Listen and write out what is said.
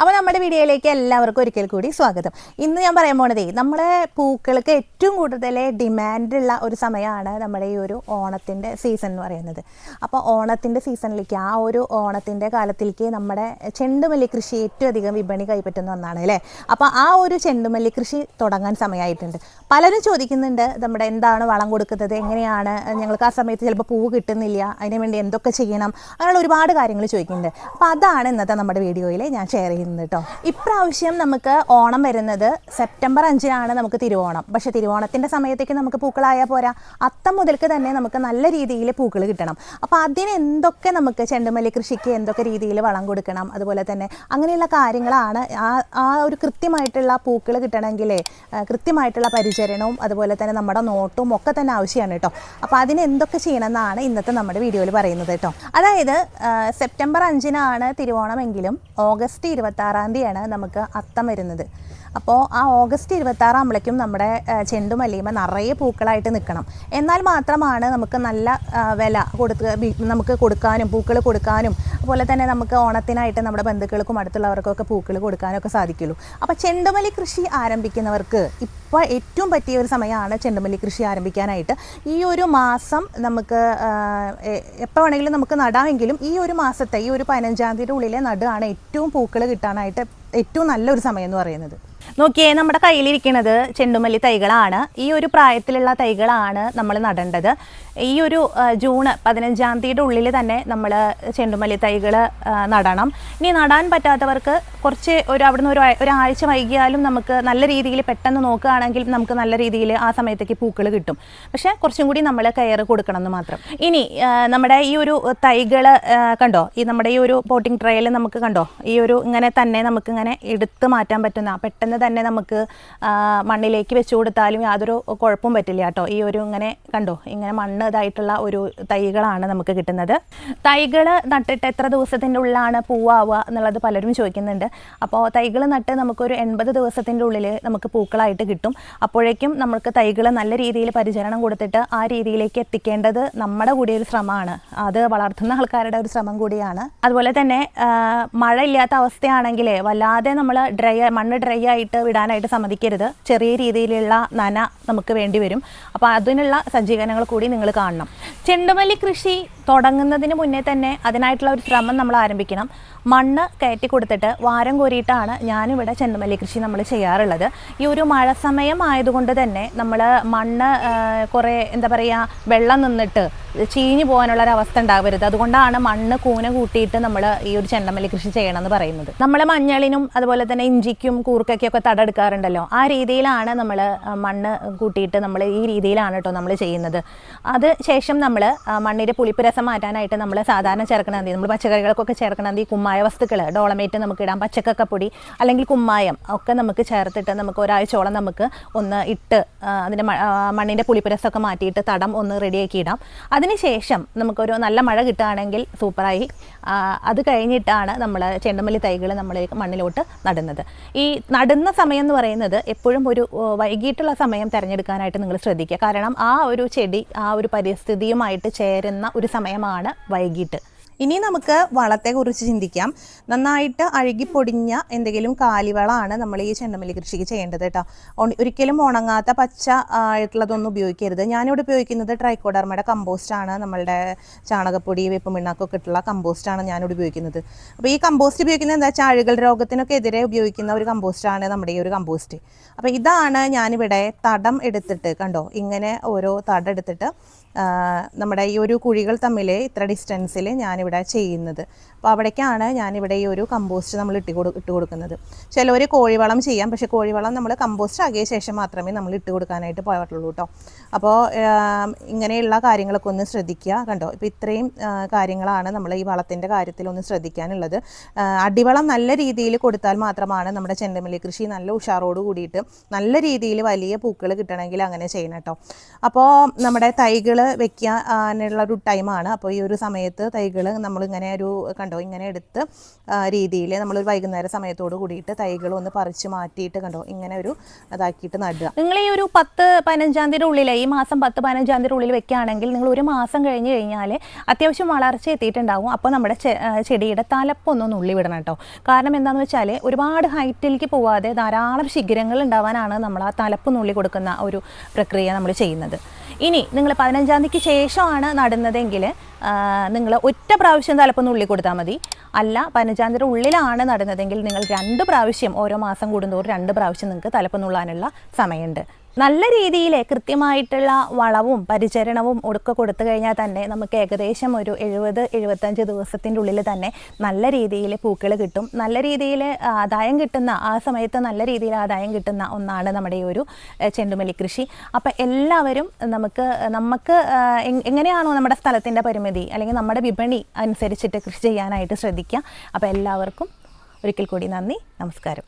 അപ്പോൾ നമ്മുടെ വീഡിയോയിലേക്ക് എല്ലാവർക്കും ഒരിക്കൽ കൂടി സ്വാഗതം. ഇന്ന് ഞാൻ പറയാൻ പോണതേ നമ്മുടെ പൂക്കൾക്ക് ഏറ്റവും കൂടുതൽ ഡിമാൻഡുള്ള ഒരു സമയമാണ് നമ്മുടെ ഈ ഒരു ഓണത്തിന്റെ സീസൺ എന്ന് പറയുന്നത്. അപ്പോൾ ഓണത്തിന്റെ സീസണിലേക്ക് ആ ഒരു ഓണത്തിന്റെ കാലത്തിലേക്ക് നമ്മുടെ ചെണ്ടുമല്ലി കൃഷി ഏറ്റവും അധികം വിപണി കൈപ്പറ്റുന്ന ഒന്നാണ് അല്ലേ? അപ്പോൾ ആ ഒരു ചെണ്ടുമല്ലി കൃഷി തുടങ്ങാൻ സമയമായിട്ടുണ്ട് പലരും ചോദിക്കുന്നുണ്ട് നമ്മുടെ എന്താണ് വളം കൊടുക്കുന്നത് എങ്ങനെയാണ്? ഞങ്ങൾക്ക് ആ സമയത്ത് ചിലപ്പോൾ പൂവ് കിട്ടുന്നില്ല അതിനുവേണ്ടി എന്തൊക്കെ ചെയ്യണം? അങ്ങനെയുള്ള ഒരുപാട് കാര്യങ്ങൾ ചോദിക്കുന്നുണ്ട്. അപ്പോൾ അതാണ് ഇന്നത്തെ നമ്മുടെ വീഡിയോയിൽ ഞാൻ ഷെയർ ചെയ്യുന്നത്. കേട്ടോ ഇപ്രാവശ്യം നമുക്ക് ഓണം വരുന്നത് സെപ്റ്റംബർ അഞ്ചിനാണ് നമുക്ക് തിരുവോണം. പക്ഷേ തിരുവോണത്തിന്റെ സമയത്തേക്ക് നമുക്ക് പൂക്കളായാൽ പോരാ. അത്തം മുതൽക്ക് തന്നെ നമുക്ക് നല്ല രീതിയിൽ പൂക്കൾ കിട്ടണം. അപ്പോൾ അതിന് എന്തൊക്കെ നമുക്ക് ചെണ്ടുമല്ലി കൃഷിക്ക് എന്തൊക്കെ രീതിയിൽ വളം കൊടുക്കണം അതുപോലെ തന്നെ അങ്ങനെയുള്ള കാര്യങ്ങളാണ് ആ ആ ഒരു കൃത്യമായിട്ടുള്ള പൂക്കൾ കിട്ടണമെങ്കിലേ കൃത്യമായിട്ടുള്ള പരിചരണവും അതുപോലെ തന്നെ നമ്മുടെ നോട്ടും ഒക്കെ തന്നെ ആവശ്യമാണ് കേട്ടോ അപ്പോൾ അതിന് എന്തൊക്കെ ചെയ്യണമെന്നാണ് ഇന്നത്തെ നമ്മുടെ വീഡിയോയിൽ പറയുന്നത് കേട്ടോ അതായത് സെപ്റ്റംബർ അഞ്ചിനാണ് തിരുവോണമെങ്കിലും ഓഗസ്റ്റ് ഇരുപത്തി ആറാം തീയതിയാണ് നമുക്ക് അത്തം വരുന്നത്. അപ്പോൾ ആ ഓഗസ്റ്റ് ഇരുപത്തി ആറാകുമ്പോഴേക്കും നമ്മുടെ ചെണ്ടുമല്ലിയുമ്പോൾ നിറയെ പൂക്കളായിട്ട് നിൽക്കണം. എന്നാൽ മാത്രമാണ് നമുക്ക് നല്ല വില കൊടുത്ത് നമുക്ക് കൊടുക്കാനും പൂക്കൾ കൊടുക്കാനും അതുപോലെ തന്നെ നമുക്ക് ഓണത്തിനായിട്ട് നമ്മുടെ ബന്ധുക്കൾക്കും അടുത്തുള്ളവർക്കൊക്കെ പൂക്കൾ കൊടുക്കാനൊക്കെ സാധിക്കുള്ളൂ. അപ്പോൾ ചെണ്ടുമല്ലി കൃഷി ആരംഭിക്കുന്നവർക്ക് ഇപ്പോൾ ഏറ്റവും പറ്റിയ ഒരു സമയമാണ് ചെണ്ടുമല്ലി കൃഷി ആരംഭിക്കാനായിട്ട്. ഈ ഒരു മാസം നമുക്ക് എപ്പോൾ വേണമെങ്കിലും നമുക്ക് നടാമെങ്കിലും ഈ ഒരു മാസത്തെ ഈ ഒരു പതിനഞ്ചാം തീയതിയുടെ ഉള്ളിലെ നടുകയാണ് ഏറ്റവും പൂക്കൾ കിട്ടാനായിട്ട് ഏറ്റവും നല്ലൊരു സമയം എന്ന് പറയുന്നത്. നോക്കിയേ നമ്മുടെ കയ്യിലിരിക്കുന്നത് ചെണ്ടുമല്ലി തൈകളാണ്. ഈ ഒരു പ്രായത്തിലുള്ള തൈകളാണ് നമ്മൾ നടേണ്ടത്. ഈ ഒരു ജൂൺ പതിനഞ്ചാം തീയതിയുടെ ഉള്ളിൽ തന്നെ നമ്മൾ ചെണ്ടുമല്ലി തൈകൾ നടണം. ഇനി നടാൻ പറ്റാത്തവർക്ക് കുറച്ച് ഒരു അവിടുന്ന് ഒരു ഒരാഴ്ച വൈകിയാലും നമുക്ക് നല്ല രീതിയിൽ പെട്ടെന്ന് നോക്കുകയാണെങ്കിൽ നമുക്ക് നല്ല രീതിയിൽ ആ സമയത്തേക്ക് പൂക്കൾ കിട്ടും. പക്ഷേ കുറച്ചും കൂടി നമ്മൾ കെയർ കൊടുക്കണം എന്ന് മാത്രം. ഇനി നമ്മുടെ ഈ ഒരു തൈകൾ കണ്ടോ? ഈ നമ്മുടെ ഈ ഒരു പോട്ടിംഗ് ട്രയൽ നമുക്ക് കണ്ടോ? ഈ ഒരു ഇങ്ങനെ തന്നെ നമുക്ക് ഇങ്ങനെ എടുത്ത് മാറ്റാൻ പറ്റുന്ന പെട്ടെന്ന് തന്നെ നമുക്ക് മണ്ണിലേക്ക് വെച്ച് കൊടുത്താലും യാതൊരു കുഴപ്പവും പറ്റില്ല കേട്ടോ. ഈ ഒരു ഇങ്ങനെ കണ്ടോ? ഇങ്ങനെ മണ്ണ് ഇതായിട്ടുള്ള ഒരു തൈകളാണ് നമുക്ക് കിട്ടുന്നത്. തൈകൾ നട്ടിട്ട് എത്ര ദിവസത്തിന്റെ ഉള്ളിലാണ് പൂവാവുക എന്നുള്ളത് പലരും ചോദിക്കുന്നുണ്ട്. അപ്പോൾ തൈകൾ നട്ട് നമുക്കൊരു എൺപത് ദിവസത്തിന്റെ ഉള്ളിൽ നമുക്ക് പൂക്കളായിട്ട് കിട്ടും. അപ്പോഴേക്കും നമുക്ക് തൈകൾ നല്ല രീതിയിൽ പരിചരണം കൊടുത്തിട്ട് ആ രീതിയിലേക്ക് എത്തിക്കേണ്ടത് നമ്മുടെ കൂടി ഒരു ശ്രമമാണ്. അത് വളർത്തുന്ന ആൾക്കാരുടെ ഒരു ശ്രമം കൂടിയാണ്. അതുപോലെ തന്നെ മഴ ഇല്ലാത്ത അവസ്ഥയാണെങ്കിൽ വല്ലാതെ നമ്മൾ ഡ്രൈ മണ്ണ് ഡ്രൈ ആയിട്ട് വിടാനായിട്ട് സമ്മതിക്കരുത്. ചെറിയ രീതിയിലുള്ള നന നമുക്ക് വേണ്ടി വരും. അപ്പോൾ അതിനുള്ള സജ്ജീകരണങ്ങൾ കൂടി നിങ്ങൾ കാണണം. ചെണ്ടുമല്ലി കൃഷി തുടങ്ങുന്നതിന് മുന്നേ തന്നെ അതിനായിട്ടുള്ള ഒരു ശ്രമം നമ്മൾ ആരംഭിക്കണം. മണ്ണ് കയറ്റി കൊടുത്തിട്ട് വാരം കോരിയിട്ടാണ് ഞാനിവിടെ ചെണ്ടുമല്ലി കൃഷി നമ്മൾ ചെയ്യാറുള്ളത്. ഈ ഒരു മഴ സമയം ആയതുകൊണ്ട് തന്നെ നമ്മൾ മണ്ണ് കുറേ എന്താ പറയുക വെള്ളം നിന്നിട്ട് ചീഞ്ഞു പോകാനുള്ള ഒരു അവസ്ഥ ഉണ്ടാവരുത്. അതുകൊണ്ടാണ് മണ്ണ് കൂന കൂട്ടിയിട്ട് നമ്മൾ ഈ ഒരു ചെണ്ടമല്ലി കൃഷി ചെയ്യണം എന്ന് പറയുന്നത്. നമ്മൾ മഞ്ഞളിനും അതുപോലെ തന്നെ ഇഞ്ചിക്കും കൂർക്കയ്ക്കൊക്കെ തടെടുക്കാറുണ്ടല്ലോ. ആ രീതിയിലാണ് നമ്മൾ മണ്ണ് കൂട്ടിയിട്ട് നമ്മൾ ഈ രീതിയിലാണ് കേട്ടോ നമ്മൾ ചെയ്യുന്നത്. അത് ശേഷം നമ്മൾ മണ്ണിന്റെ പുളിപ്പുരസം മാറ്റാനായിട്ട് നമ്മൾ സാധാരണ ചേർക്കണം നമ്മൾ പച്ചക്കറികൾക്കൊക്കെ ചേർക്കണം കുമ്മായ വസ്തുക്കൾ ഡോളമേറ്റ് നമുക്ക് ഇടാം പച്ചക്കക്കപ്പൊടി അല്ലെങ്കിൽ കുമ്മായം ഒക്കെ നമുക്ക് ചേർത്തിട്ട് നമുക്ക് ഒരാഴ്ചയോളം നമുക്ക് ഒന്ന് ഇട്ട് അതിന്റെ മണ്ണിന്റെ പുളിപ്പുരസൊക്കെ മാറ്റിയിട്ട് തടം ഒന്ന് റെഡിയാക്കി ഇടാം. അതിനുശേഷം നമുക്കൊരു നല്ല മഴ കിട്ടുകയാണെങ്കിൽ സൂപ്പറായി. അത് കഴിഞ്ഞിട്ടാണ് നമ്മൾ ചെണ്ടുമല്ലി തൈകൾ നമ്മൾ മണ്ണിലോട്ട് നടുന്നത്. ഈ നടുന്ന സമയം എന്ന് പറയുന്നത് എപ്പോഴും ഒരു വൈകിട്ടുള്ള സമയം തിരഞ്ഞെടുക്കാനായിട്ട് നിങ്ങൾ ശ്രദ്ധിക്കുക. കാരണം ആ ഒരു ചെടി ആ ഒരു പരിസ്ഥിതിയുമായിട്ട് ചേരുന്ന ഒരു സമയമാണ് വൈകിട്ട്. ഇനി നമുക്ക് വളത്തെ കുറിച്ച് ചിന്തിക്കാം. നന്നായിട്ട് അഴുകിപ്പൊടിഞ്ഞ എന്തെങ്കിലും കാലിവളമാണ് നമ്മൾ ഈ ചെണ്ടമല്ലി കൃഷിക്ക് ചെയ്യേണ്ടത് കേട്ടോ. ഒരിക്കലും ഉണങ്ങാത്ത പച്ച ആയിട്ടുള്ളതൊന്നും ഉപയോഗിക്കരുത്. ഞാനിവിടെ ഉപയോഗിക്കുന്നത് ട്രൈക്കോഡർമയുടെ കമ്പോസ്റ്റാണ്. നമ്മളുടെ ചാണകപ്പൊടി വേപ്പം പിണ്ണാക്കൊക്കെ ഇട്ടുള്ള കമ്പോസ്റ്റാണ് ഞാനിവിടെ ഉപയോഗിക്കുന്നത്. അപ്പോൾ ഈ കമ്പോസ്റ്റ് ഉപയോഗിക്കുന്നത് എന്താ വെച്ചാൽ അഴുകൽ രോഗത്തിനൊക്കെ എതിരെ ഉപയോഗിക്കുന്ന ഒരു കമ്പോസ്റ്റാണ് നമ്മുടെ ഈ ഒരു കമ്പോസ്റ്റ്. അപ്പോൾ ഇതാണ് ഞാനിവിടെ തടം എടുത്തിട്ട് കണ്ടോ? ഇങ്ങനെ ഓരോ തടം എടുത്തിട്ട് നമ്മുടെ ഈ ഒരു കുഴികൾ തമ്മിൽ ഇത്ര ഡിസ്റ്റൻസിൽ ഞാനിവിടെ ചെയ്യുന്നത്. അപ്പോൾ അവിടേക്കാണ് ഞാനിവിടെ ഈ ഒരു കമ്പോസ്റ്റ് നമ്മൾ ഇട്ട് കൊടു ഇട്ട് കൊടുക്കുന്നത്. ചിലവർ കോഴിവളം ചെയ്യാം പക്ഷേ കോഴിവളം നമ്മൾ കമ്പോസ്റ്റ് ആകിയ ശേഷം മാത്രമേ നമ്മൾ ഇട്ട് കൊടുക്കാനായിട്ട് പോയിട്ടുള്ളൂ കേട്ടോ അപ്പോൾ ഇങ്ങനെയുള്ള കാര്യങ്ങളൊക്കെ ഒന്ന് ശ്രദ്ധിക്കുക കണ്ടോ? ഇപ്പോൾ ഇത്രയും കാര്യങ്ങളാണ് നമ്മൾ ഈ വളത്തിന്റെ കാര്യത്തിൽ ഒന്ന് ശ്രദ്ധിക്കാനുള്ളത്. അടിവളം നല്ല രീതിയിൽ കൊടുത്താൽ മാത്രമാണ് നമ്മുടെ ചെണ്ടമല്ലി കൃഷി നല്ല ഉഷാറോട് കൂടിയിട്ട് നല്ല രീതിയിൽ വലിയ പൂക്കൾ കിട്ടണമെങ്കിൽ അങ്ങനെ ചെയ്യണം കേട്ടോ അപ്പോൾ നമ്മുടെ തൈകൾ വെക്കാനുള്ള ഒരു ടൈമാണ്. അപ്പോൾ ഈ ഒരു സമയത്ത് തൈകൾ നമ്മളിങ്ങനെ ഒരു കണ്ടോ ഇങ്ങനെ എടുത്ത് രീതിയിൽ നമ്മളൊരു വൈകുന്നേര സമയത്തോട് കൂടിയിട്ട് തൈകൾ ഒന്ന് പറിച്ച് മാറ്റിയിട്ട് കണ്ടോ ഇങ്ങനെ ഒരു ഇതാക്കിയിട്ട് നടുക. നിങ്ങൾ ഈ ഒരു പത്ത് പതിനഞ്ചാം തീയതി ഉള്ളിൽ ഈ മാസം പത്ത് പതിനഞ്ചാം തീയതി ഉള്ളിൽ വെക്കുകയാണെങ്കിൽ നിങ്ങൾ ഒരു മാസം കഴിഞ്ഞ് കഴിഞ്ഞാൽ അത്യാവശ്യം വളർച്ച എത്തിയിട്ടുണ്ടാവും. അപ്പോൾ നമ്മുടെ ചെടിയുടെ തലപ്പൊന്ന് ഉള്ളി വിടണം കേട്ടോ. കാരണം എന്താണെന്ന് വെച്ചാൽ ഒരുപാട് ഹൈറ്റിലേക്ക് പോവാതെ ധാരാളം ശിഖരങ്ങൾ ഉണ്ടാവാനാണ് നമ്മൾ ആ തലപ്പ് നുള്ളി കൊടുക്കുന്ന ഒരു പ്രക്രിയ നമ്മൾ ചെയ്യുന്നത്. ഇനി നിങ്ങൾ പതിനഞ്ചാം തീയതിക്ക് ശേഷമാണ് നടുന്നതെങ്കിൽ നിങ്ങൾ ഒറ്റ പ്രാവശ്യം തലപ്പൊന്ന് ഉള്ളി കൊടുത്താൽ മതി. അല്ല പതിനഞ്ചാം തീയതി ഉള്ളിലാണ് നടുന്നതെങ്കിൽ നിങ്ങൾ രണ്ട് പ്രാവശ്യം ഓരോ മാസം കൂടുന്തോറും രണ്ട് പ്രാവശ്യം നിങ്ങൾക്ക് തലപ്പൊന്നുള്ളാനുള്ള സമയമുണ്ട്. നല്ല രീതിയിൽ കൃത്യമായിട്ടുള്ള വളവും പരിചരണവും ഒക്കെ കൊടുത്തു കഴിഞ്ഞാൽ തന്നെ നമുക്ക് ഏകദേശം ഒരു എഴുപത് എഴുപത്തഞ്ച് ദിവസത്തിന്റെ ഉള്ളിൽ തന്നെ നല്ല രീതിയിൽ പൂക്കൾ കിട്ടും. നല്ല രീതിയിൽ ആദായം കിട്ടുന്ന ആ സമയത്ത് നല്ല രീതിയിൽ ആദായം കിട്ടുന്ന ഒന്നാണ് നമ്മുടെ ഈ ഒരു ചെണ്ടുമല്ലി കൃഷി. അപ്പം എല്ലാവരും നമുക്ക് നമുക്ക് എങ്ങനെയാണോ നമ്മുടെ സ്ഥലത്തിന്റെ പരിമിതി അല്ലെങ്കിൽ നമ്മുടെ വിപണി അനുസരിച്ചിട്ട് കൃഷി ചെയ്യാനായിട്ട് ശ്രദ്ധിക്കുക. അപ്പോൾ എല്ലാവർക്കും ഒരിക്കൽ കൂടി നന്ദി നമസ്കാരം.